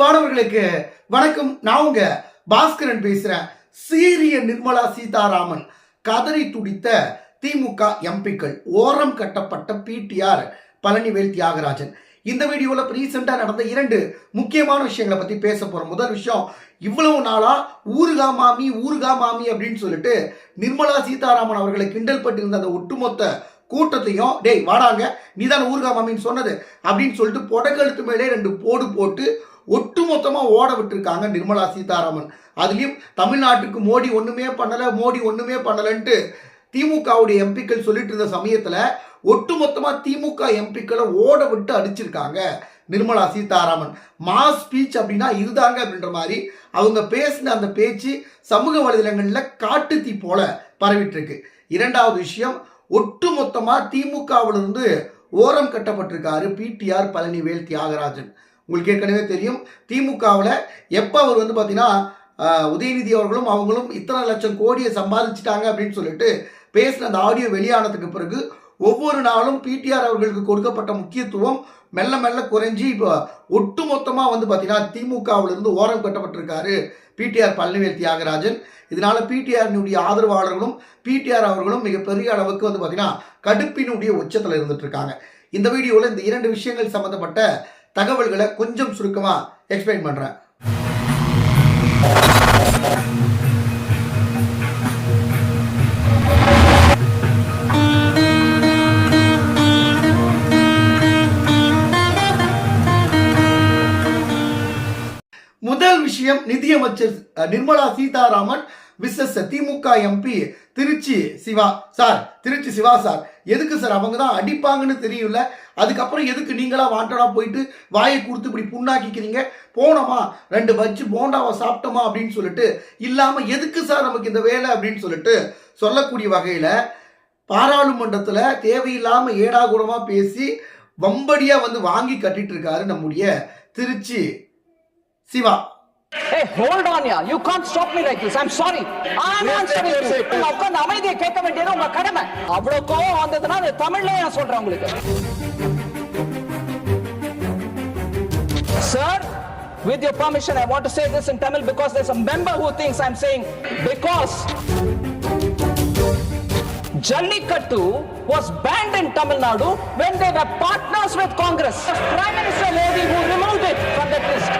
அன்பானவர்களுக்கு வணக்கம். நான் உங்க பாஸ்கரன் பேசுறேன். சீரிய நிர்மலா சீதாராமன் கதறி துடித்த திமுக எம்பிக்கள் ஓரம் கட்டப்பட்ட பிடிஆர் பழனிவேல் தியாகராஜன். இந்த வீடியோவில் ரீசெண்டாக நடந்த இரண்டு முக்கியமான விஷயங்களை பற்றி பேச போகிறோம் முதல் விஷயம் இவ்வளவு நாளாக ஊருகா மாமி ஊருகா மாமி அப்படின்னு சொல்லிட்டு நிர்மலா சீதாராமன் அவர்களை கிண்டல் பட்டிருந்த அந்த ஒட்டுமொத்த கூட்டத்தையும் டேய் வாடாங்க நீதான் ஊருகா மாமின்னு சொன்னது அப்படின்னு சொல்லிட்டு புடக்கழுத்து மேலே ரெண்டு போடு போட்டு ஒட்டுமொத்தமாக ஓட விட்டுருக்காங்க நிர்மலா சீதாராமன். அதுலேயும் தமிழ்நாட்டுக்கு மோடி ஒன்றுமே பண்ணலை மோடி ஒன்றுமே பண்ணலைன்ட்டு திமுகவுடைய எம்பிக்கள் சொல்லிட்டு இருந்த சமயத்தில் ஒட்டுமொத்தமாக திமுக எம்பிக்களை ஓட விட்டு அடிச்சிருக்காங்க நிர்மலா சீதாராமன். மாஸ் ஸ்பீச் அப்படின்னா இதுதாங்க அப்படின்ற மாதிரி அவங்க பேசின அந்த பேச்சு சமூக வலைதளங்களில் காட்டுத்தீ போல பரவிட்டுருக்கு. இரண்டாவது விஷயம் ஒட்டுமொத்தமாக திமுகவிலிருந்து ஓரம் கட்டப்பட்டிருக்காரு பிடிஆர் பழனிவேல் தியாகராஜன். உங்களுக்கு ஏற்கனவே தெரியும் திமுகவில் எப்போ அவர் வந்து பார்த்தீங்கன்னா உதயநிதி அவர்களும் அவங்களும் இத்தனை லட்சம் கோடியை சம்பாதிச்சிட்டாங்க அப்படின்னு சொல்லிட்டு பேசின அந்த ஆடியோ வெளியானதுக்கு பிறகு ஒவ்வொரு நாளும் பிடிஆர் அவர்களுக்கு கொடுக்கப்பட்ட முக்கியத்துவம் மெல்ல மெல்ல குறைஞ்சி இப்போ ஒட்டுமொத்தமாக வந்து பார்த்தீங்கன்னா திமுகவிலிருந்து ஓரம் கட்டப்பட்டிருக்காரு பிடிஆர் பழனிவேல் தியாகராஜன். இதனால பிடிஆரினுடைய ஆதரவாளர்களும் பிடிஆர் அவர்களும் மிகப்பெரிய அளவுக்கு வந்து பார்த்தீங்கன்னா கடுப்பினுடைய உச்சத்தில் இருந்துட்டு இருக்காங்க. இந்த வீடியோவில் இந்த இரண்டு விஷயங்கள் சம்மந்தப்பட்ட தகவல்களை கொஞ்சம் சுருக்கமாக எக்ஸ்பிளைன் பண்ணுறேன் முதல் விஷயம் நிதியமைச்சர் Nirmala Sitharaman versus DMK MP Tiruchi Siva sir Tiruchi Siva sir. எதுக்கு சார்? அவங்க தான் அடிப்பாங்கன்னு தெரியல அதுக்கப்புறம் எதுக்கு நீங்களாக வாண்டடாக போயிட்டு வாயை கொடுத்து இப்படி புண்ணாக்கிக்கிறீங்க? போனோமா? ரெண்டு வச்சு போண்டாவை சாப்பிட்டோமா? அப்படின்னு சொல்லிட்டு இல்லாமல் எதுக்கு சார் நமக்கு இந்த வேலை அப்படின்னு சொல்லிட்டு சொல்லக்கூடிய வகையில் பாராளுமன்றத்தில் தேவையில்லாமல் ஏடாகுணமாக பேசி வம்படியாக வந்து வாங்கி கட்டிட்டு இருக்காரு நம்முடைய Trichy Siva. Hey, hold on, yeah. You can't stop me like this. I'm sorry. I'm answering you. உங்க உட்கார்ந்து அமைதியை கேட்க வேண்டியது உங்க கடமை அவ்வளவு கோவம் வந்ததுன்னா அது தமிழ்ல நான் சொல்றேன் உங்களுக்கு Sir, with your permission, I want to say this in Tamil because there's a member who thinks I'm saying because Jallikattu was banned in Tamil Nadu when they were partners with Congress. Prime Minister Modi who removed it from that list.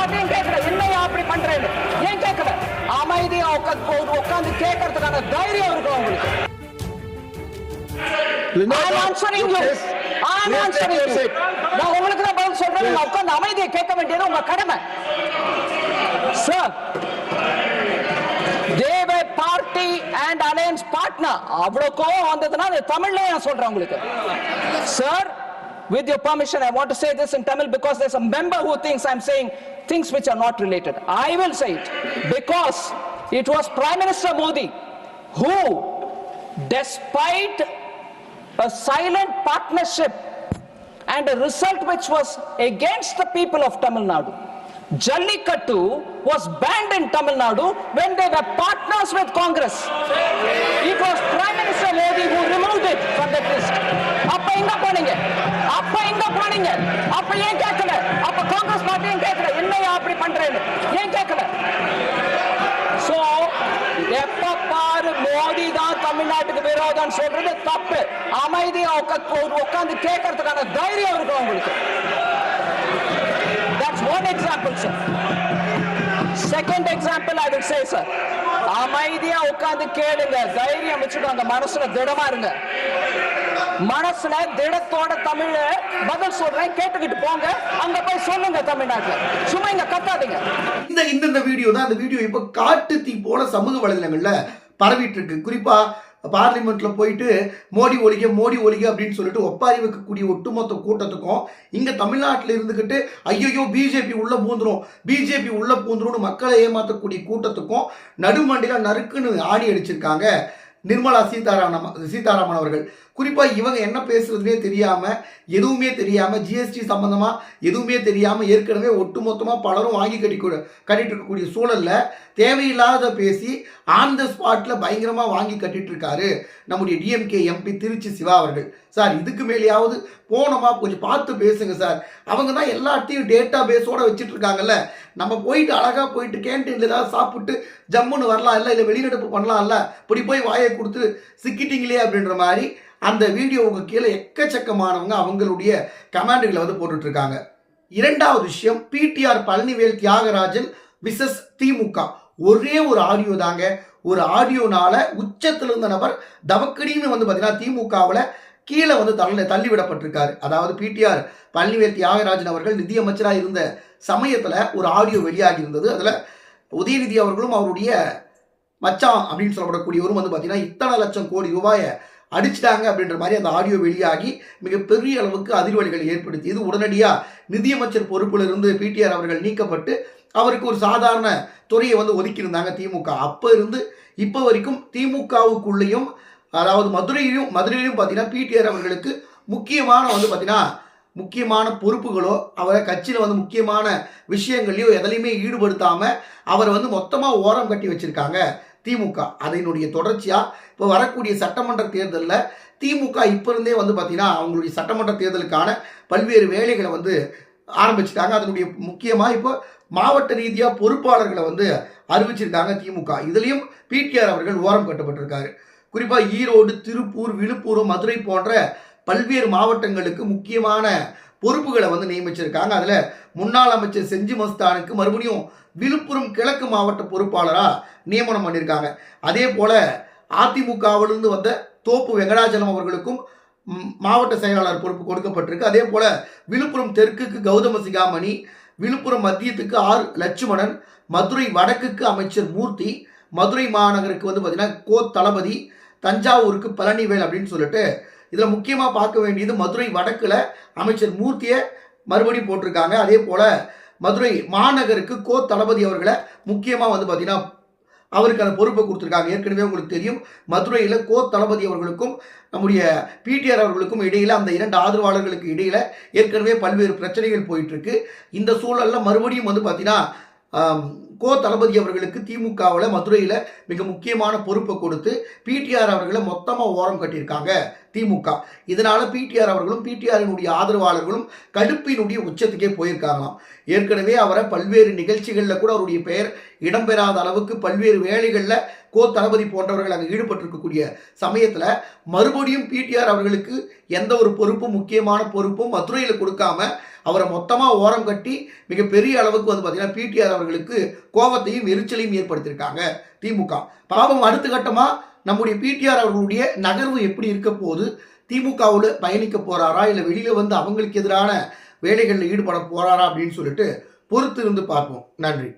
பார்ட்டியும் கேட்கல என்னையா அப்படி பண்றேன்னு? ஏன் கேட்கல? அமைதியா உட்காந்து உட்காந்து கேட்கறதுக்கான தைரியம் இருக்கும் உங்களுக்கு. நான் உங்களுக்கு தான் பதில் சொல்றேன். நீங்க உட்கார்ந்து அமைதியை கேட்க வேண்டியது உங்க கடமை. சார் தேவ பார்ட்டி அண்ட் அலையன்ஸ் பார்ட்னர் அவ்வளவு கோவம் வந்ததுன்னா அது தமிழ்ல நான் சொல்றேன் உங்களுக்கு. Sir with your permission i want to say this in tamil because there's a member who thinks i'm saying things which are not related i will say it because it was prime minister modi who despite a silent partnership and a result which was against the people of Tamil Nadu. Jallikattu was banned in Tamil Nadu when they were partners with Congress. It was Prime Minister Modi who removed it from that list. எங்க அப்ப ஏன் கேட்கல? அப்ப காங்கிரஸ் பார்ட்டியும் கேட்கல? என்னையா அப்படி பண்றேன்னு? ஏன் கேட்கல? சோ எப்ப பாரு மோடி தான் தமிழ்நாட்டுக்கு விரோதம் சொல்றது தப்பு. அமைதியா உட்காந்து கேட்கறதுக்கான தைரியம் இருக்கும் உங்களுக்கு? That's one example, sir. Second example, I will say, sir. அமைதியா உட்காந்து கேளுங்க. தைரியம் வச்சுக்கோங்க. மனசுல திடமா இருங்க. மனசுல திடத்தோட தமிழ பதில் சொல்றேன் கேட்டுக்கிட்டு போங்க. அங்க போய் சொல்லுங்க தமிழ்நாட்டுல. சும்மா இங்க கத்தாதீங்க. இந்த இந்த வீடியோ தான் அந்த வீடியோ இப்போ காட்டு தீ போல சமூக வலைதளங்கள்ல பரவிட்டு இருக்கு. குறிப்பா பார்லிமெண்ட்ல போயிட்டு மோடி ஒழிக மோடி ஒழிக அப்படின்னு சொல்லிட்டு ஒப்பாரி வைக்கக்கூடிய ஒட்டுமொத்த கூட்டத்துக்கும் இங்க தமிழ்நாட்டில் இருந்துகிட்டு ஐயோ பிஜேபி உள்ள பூந்துரும். பிஜேபி உள்ள பூந்துரும்னு மக்களை ஏமாற்றக்கூடிய கூட்டத்துக்கும் நடுமண்டில நறுக்குன்னு ஆணி அடிச்சிருக்காங்க நிர்மலா சீதாராமன் சீதாராமன் அவர்கள். குறிப்பா இவங்க என்ன பேசுறதுனே தெரியாம எதுவுமே தெரியாம ஜிஎஸ்டி சம்பந்தமா எதுவுமே தெரியாம ஏற்கனவே ஒட்டுமொத்தமாக பலரும் வாங்கி கட்டி கட்டிட்டு இருக்கக்கூடிய சூழல்ல தேவையில்லாத பேசி ஆன் த ஸ்பாட்ல பயங்கரமா வாங்கி கட்டிட்டு இருக்காரு நம்முடைய டிஎம்கே எம்பி திருச்சி சிவா அவர்கள். சார் இதுக்கு மேலேயாவது போனோமா? கொஞ்சம் பார்த்து பேசுங்க சார். அவங்க தான் எல்லாத்தையும் டேட்டா பேஸோட வச்சுட்டு இருக்காங்கல்ல. நம்ம போயிட்டு அழகா போயிட்டு கேன்டீன்ல ஏதாவது சாப்பிட்டு ஜம்முன்னு வரலாம் இல்லை இல்லை வெளிநடப்பு பண்ணலாம்ல இப்படி போய் வாயை கொடுத்து சிக்கிட்டீங்களே அப்படின்ற மாதிரி அந்த வீடியோவுக்கு கீழே எக்கச்சக்கமானவங்க அவங்களுடைய கமெண்டுகளை வந்து போட்டுட்ருக்காங்க. இரண்டாவது விஷயம் பிடிஆர் பழனிவேல் தியாகராஜன் விசஸ் திமுக ஒரே ஒரு ஆடியோ தாங்க. ஒரு ஆடியோனால உச்சத்தில் இருந்த நபர் தவக்கடின்னு வந்து பார்த்தீங்கன்னா திமுகவில் கீழே வந்து தள்ளி தள்ளிவிடப்பட்டிருக்காரு. அதாவது பிடிஆர் பழனிவேல் தியாகராஜன் அவர்கள் நிதியமைச்சராக இருந்த சமயத்தில் ஒரு ஆடியோ வெளியாகி இருந்தது. அதில் உதயநிதி அவர்களும் அவருடைய மச்சான் அப்படின்னு சொல்லப்படக்கூடியவரும் வந்து பார்த்தீங்கன்னா இத்தனை லட்சம் கோடி ரூபாயை அடிச்சிட்டாங்க அப்படின்ற மாதிரி அந்த ஆடியோ வெளியாகி மிகப்பெரிய அளவுக்கு அதிர்வலிகள் ஏற்படுத்தியது உடனடியாக நிதியமைச்சர் பொறுப்பில் இருந்து பிடிஆர் அவர்கள் நீக்கப்பட்டு அவருக்கு ஒரு சாதாரண துறையை வந்து ஒதுக்கியிருந்தாங்க திமுக அப்போ இருந்து இப்போ வரைக்கும் திமுகவுக்குள்ளேயும் அதாவது மதுரையிலும் மதுரையிலும் பார்த்தீங்கன்னா பிடிஆர் அவர்களுக்கு முக்கியமான வந்து பார்த்தீங்கன்னா முக்கியமான பொறுப்புகளோ அவரை கட்சியில் வந்து முக்கியமான விஷயங்களையோ எதுலையுமே ஈடுபடுத்தாமல் அவரை வந்து மொத்தமாக ஓரம் கட்டி வச்சிருக்காங்க. திமுக. அதனுடைய தொடர்ச்சியாக இப்போ வரக்கூடிய சட்டமன்ற தேர்தலில் திமுக இப்போ இருந்தே வந்து பார்த்திங்கன்னா அவங்களுடைய சட்டமன்ற தேர்தலுக்கான பல்வேறு வேலைகளை வந்து ஆரம்பிச்சிட்டாங்க. அதனுடைய முக்கியமாக இப்போ மாவட்ட ரீதியாக பொறுப்பாளர்களை வந்து அறிவிச்சிருக்காங்க திமுக. இதுலேயும் பிடிஆர் அவர்கள் ஓரம் கட்டப்பட்டிருக்காரு. குறிப்பாக ஈரோடு திருப்பூர் விழுப்புரம் மதுரை போன்ற பல்வேறு மாவட்டங்களுக்கு முக்கியமான பொறுப்புகளை வந்து நியமிச்சிருக்காங்க. அதில் முன்னாள் அமைச்சர் செஞ்சி மஸ்தானுக்கு மறுபடியும் விழுப்புரம் கிழக்கு மாவட்ட பொறுப்பாளராக நியமனம் பண்ணியிருக்காங்க அதே போல் அதிமுகவிலிருந்து வந்த தோப்பு வெங்கடாச்சலம் அவர்களுக்கும் மாவட்ட செயலாளர் பொறுப்பு கொடுக்கப்பட்டிருக்கு. அதே போல் விழுப்புரம் தெற்குக்கு கௌதம சிகாமணி விழுப்புரம் மத்தியத்துக்கு ஆர் லட்சுமணன் மதுரை வடக்குக்கு அமைச்சர் மூர்த்தி மதுரை மாநகருக்கு வந்து பார்த்தீங்கன்னா கோ தளபதி தஞ்சாவூருக்கு பழனிவேல் அப்படின்னு சொல்லிட்டு இதில் முக்கியமாக பார்க்க வேண்டியது மதுரை வடக்கில் அமைச்சர் மூர்த்தியை மறுபடியும் போட்டிருக்காங்க. அதே போல் மதுரை மாநகருக்கு கோ தளபதி அவர்களை முக்கியமாக வந்து பார்த்தீங்கன்னா அவருக்கு அந்த பொறுப்பை கொடுத்துருக்காங்க. ஏற்கனவே உங்களுக்கு தெரியும் மதுரையில் கோ தளபதி அவர்களுக்கும் நம்முடைய பிடிஆர் அவர்களுக்கும் இடையில் அந்த இரண்டு ஆதரவாளர்களுக்கு இடையில் ஏற்கனவே பல்வேறு பிரச்சனைகள் போயிட்டுருக்கு. இந்த சூழலில் மறுபடியும் வந்து பார்த்தீங்கன்னா கோ தளபதி அவர்களுக்கு திமுகவில் மதுரையில் மிக முக்கியமான பொறுப்பை கொடுத்து பிடிஆர் அவர்களை மொத்தமாக ஓரம் கட்டியிருக்காங்க. திமுக. இதனால பிடிஆர் அவர்களும் பிடிஆரினுடைய ஆதரவாளர்களும் கடுப்பினுடைய உச்சத்துக்கே போயிருக்காங்களாம். ஏற்கனவே அவரை பல்வேறு நிகழ்ச்சிகளில் கூட அவருடைய பெயர் இடம்பெறாத அளவுக்கு பல்வேறு வேலைகளில் கோ தளபதி போன்றவர்கள் அங்கே ஈடுபட்டிருக்கக்கூடிய சமயத்தில் மறுபடியும் பிடிஆர் அவர்களுக்கு எந்த ஒரு பொறுப்பும் முக்கியமான பொறுப்பும் மதுரையில் கொடுக்காம அவரை மொத்தமாக ஓரம் கட்டி மிகப்பெரிய அளவுக்கு வந்து பார்த்தீங்கன்னா பிடிஆர் அவர்களுக்கு கோபத்தையும் எரிச்சலையும் ஏற்படுத்தியிருக்காங்க திமுக. பாவம் அடுத்த கட்டமாக நம்முடைய பிடிஆர் அவர்களுடைய நகர்வு எப்படி இருக்க போகுது? திமுகவில் பயணிக்க போகிறாரா இல்லை வெளியில் வந்து அவங்களுக்கு எதிரான வேலைகளில் ஈடுபட போகிறாரா அப்படின்னு சொல்லிட்டு பொறுத்து இருந்து பார்ப்போம். நன்றி.